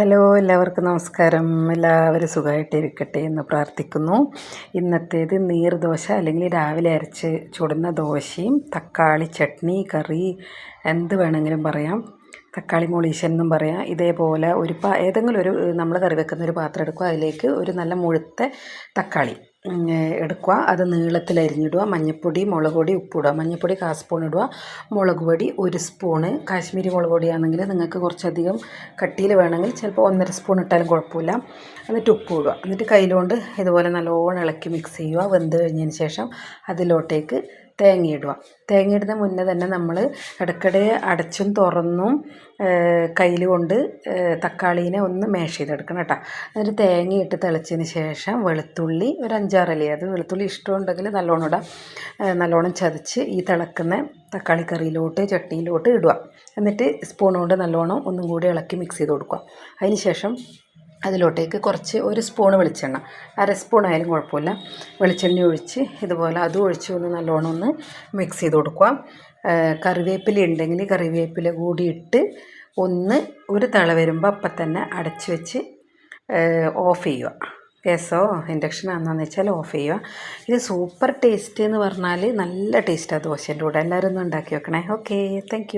Hello എല്ലാവർക്കും നമസ്കാരം. എല്ലാവരും സുഖമായിട്ടിരിക്കട്ടെ എന്ന് പ്രാർത്ഥിക്കുന്നു. ഇന്നത്തേത് നീർദോശ അല്ലെങ്കിൽ രാവിലെ അരച്ച് ചുടുന്ന ദോശയും തക്കാളി ചട്നി കറി എന്ത് വേണമെങ്കിലും പറയാം. തക്കാളി മൊളീഷൻ എന്നും പറയാം. ഇതേപോലെ ഒരു പാ ഏതെങ്കിലും ഒരു നമ്മൾ കറി വെക്കുന്ന ഒരു പാത്രം എടുക്കുക. അതിലേക്ക് ഒരു നല്ല മുഴുത്ത തക്കാളി. എടുക്കുക അത് നീളത്തിൽ അരിഞ്ഞിടുക മഞ്ഞൾപ്പൊടി മുളക് പൊടി ഉപ്പിടുക മഞ്ഞൾപ്പൊടി കാ സ്പൂൺ ഇടുക മുളക് പൊടി ഒരു സ്പൂണ്. കാശ്മീരി മുളക് പൊടിയാണെങ്കിൽ നിങ്ങൾക്ക് കുറച്ചധികം കട്ടിയിൽ വേണമെങ്കിൽ ചിലപ്പോൾ ഒന്നര സ്പൂൺ ഇട്ടാലും കുഴപ്പമില്ല. എന്നിട്ട് ഉപ്പ് ഇടുക എന്നിട്ട് കയ്യിലുകൊണ്ട് ഇതുപോലെ നല്ലോണം ഇളക്കി മിക്സ് ചെയ്യുക വെന്ത് കഴിഞ്ഞതിന് ശേഷം അതിലോട്ടേക്ക് തേങ്ങ തേങ്ങയിടുന്ന മുന്നേ തന്നെ നമ്മൾ ഇടയ്ക്കിടെ അടച്ചും തുറന്നും കയ്യിൽ കൊണ്ട് തക്കാളീനെ ഒന്ന് മാഷ് ചെയ്തെടുക്കണം കേട്ടോ. എന്നിട്ട് തേങ്ങ ഇട്ട് തിളച്ചതിന് ശേഷം വെളുത്തുള്ളി ഒരു അഞ്ചാറലി അത് വെളുത്തുള്ളി ഇഷ്ടമുണ്ടെങ്കിൽ നല്ലോണം ഇടാം. നല്ലോണം ചതച്ച് ഈ തിളക്കുന്ന തക്കാളി കറിയിലോട്ട് ചട്ടിയിലോട്ട് ഇടുക. എന്നിട്ട് സ്പൂൺ കൊണ്ട് നല്ലോണം ഒന്നും കൂടി ഇളക്കി മിക്സ് ചെയ്ത് കൊടുക്കുക. അതിന് ശേഷം അതിലോട്ടേക്ക് കുറച്ച് ഒരു സ്പൂൺ വെളിച്ചെണ്ണ. അര സ്പൂൺ ആയാലും കുഴപ്പമില്ല. വെളിച്ചെണ്ണ ഒഴിച്ച് ഇതുപോലെ അതും ഒഴിച്ച് ഒന്ന് നല്ലോണം ഒന്ന് മിക്സ് ചെയ്ത് കൊടുക്കുക. കറിവേപ്പില ഉണ്ടെങ്കിൽ കറിവേപ്പില കൂടി ഇട്ട് ഒന്ന് ഒരു തള വരുമ്പോൾ അപ്പം തന്നെ അടച്ച് വെച്ച് ഓഫ് ചെയ്യുക. ഗ്യാസോ ആണെന്നു വെച്ചാൽ ഓഫ് ചെയ്യുക. ഇത് സൂപ്പർ ടേസ്റ്റ് എന്ന് പറഞ്ഞാൽ നല്ല ടേസ്റ്റാണ് ദോശന്റെ കൂടെ. എല്ലാവരും ഒന്ന് ഉണ്ടാക്കി വെക്കണേ. Okay thank